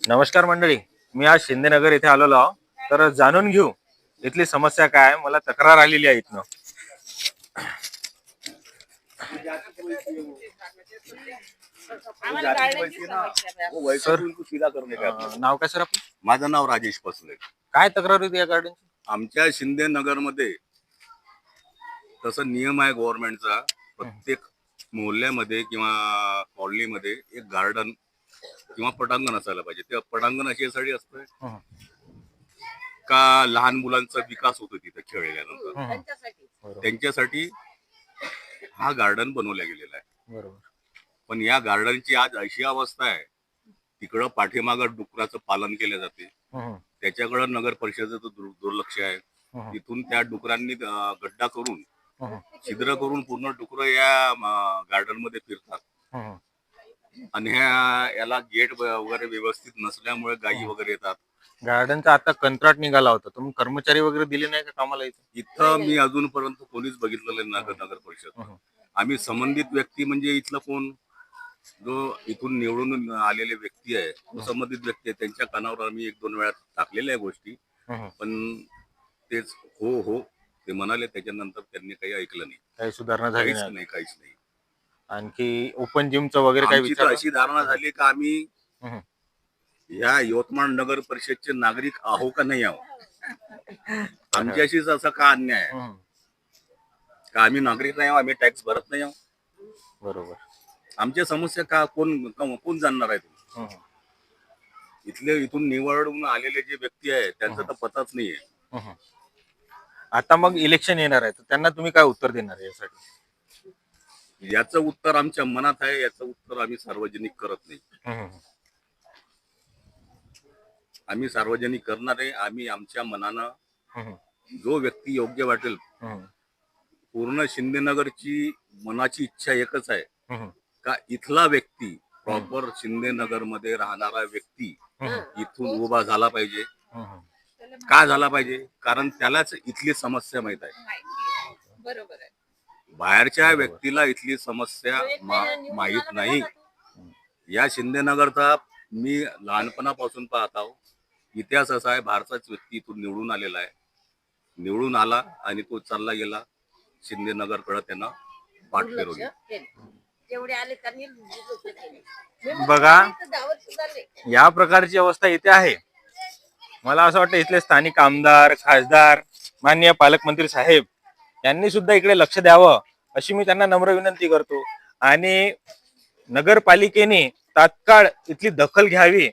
नमस्कार मंडळी मी आज शिंदेनगर इथे आलेलो आहो. तर जाणून घेऊ इथली समस्या काय आहे. मला तक्रार आलेली आहे इथनं. अं, नाव काय सर आपण माझं नाव राजेश पसले. काय तक्रार होती या गार्डनची? आमच्या शिंदे नगरमध्ये तसं नियम आहे गव्हर्नमेंटचा प्रत्येक मोहल्ल्यामध्ये किंवा कॉलनीमध्ये एक गार्डन किंवा पटांगण असायला पाहिजे. ते पटांगण अशासाठी असतंय हं, का लहान मुलांचा विकास होतो तिथे खेळल्यानंतर. त्यांच्यासाठी. हा गार्डन बनवला गेलेला आहे. बरोबर. पण या गार्डनची आज अशी अवस्था आहे तिकडं पाठीमागं डुकराचं पालन केलं जाते. हं, हं. त्याच्याकडं नगर परिषदेचं दुर- दुर्लक्ष आहे. तिथून त्या डुकरांनी गड्डा करून छिद्र करून पूर्ण डुकरं या गार्डनमध्ये फिरतात. आणि ह्या याला गेट वगैरे व्यवस्थित नसल्यामुळे गायी वगैरे येतात. गार्डनचा आता कंत्राट निघाला होता. तुम्ही कर्मचारी वगैरे दिले नाही का कामाला इथे? इथं मी अजूनपर्यंत कोणीच बघितलेलं नाही नगर नगर परिषद. हं, आम्ही संबंधित व्यक्ती म्हणजे इथलं कोण? जो इथून निवडून आलेले व्यक्ती आहे तो संबंधित व्यक्ती आहे. त्यांच्या कानावर आम्ही एक दोन वेळा टाकलेल्या आहे गोष्टी. पण तेच हो हो ते म्हणाले. त्याच्यानंतर त्यांनी काही ऐकलं नाही. काही सुधारणा झाली नाही काहीच नाही. आणखी ओपन जिमचं वगैरे काही आमची तर विचार अशी धारणा झाली का आम्ही. या यवतमाळ नगर परिषदचे नागरिक आहो का नाही आहो? आमच्याशीच असा का अन्याय आहे. का आम्ही नागरिक नाही आहो? आम्ही टॅक्स भरत नाही आहो? बरोबर. आमच्या समस्या का कोण कोण जाणणार आहे तुम्ही. इथले इथून निवडून आलेले जे व्यक्ती आहे त्यांचा तर पताच नाहीये. हं, हं. आता मग इलेक्शन येणार आहे तर त्यांना तुम्ही काय उत्तर देणार आहे यासाठी? याचं उत्तर आमच्या मनात आहे याचं उत्तर आम्ही सार्वजनिक करत नाही. आम्ही सार्वजनिक करणार आहे आम्ही आमच्या मनानं. जो व्यक्ती योग्य वाटेल. पूर्ण शिंदेनगरची मनाची इच्छा एकच आहे. का इथला व्यक्ती प्रॉपर शिंदेनगरमध्ये राहणारा व्यक्ती इथून उभा झाला पाहिजे. का झाला पाहिजे कारण त्यालाच इथली समस्या माहिती आहे. बरोबर आहे बाहेरच्या व्यक्तीला इथली समस्या मा- माहीत नाही या शिंदेनगरचा मी लहानपणापासून पाहत आहो इतिहास असा आहे भारताच व्यक्ती इथून निवडून आलेला आहे निवडून आला आणि तो चालला गेला शिंदेनगरकडे त्यानं पाठ फिरवली. जेवढे आले त्यांनी दुर्लक्ष केलं. बघा. इथं. या प्रकारची अवस्था इथे आहे मला असं वाटतं इथले स्थानिक आमदार खासदार माननीय पालकमंत्री साहेब यांनी सुद्धा इकडे लक्ष द्यावं अशी मी त्यांना नम्र विनंती करतो. आणि नगरपालिकेने तात्काळ इथली दखल घ्यावी.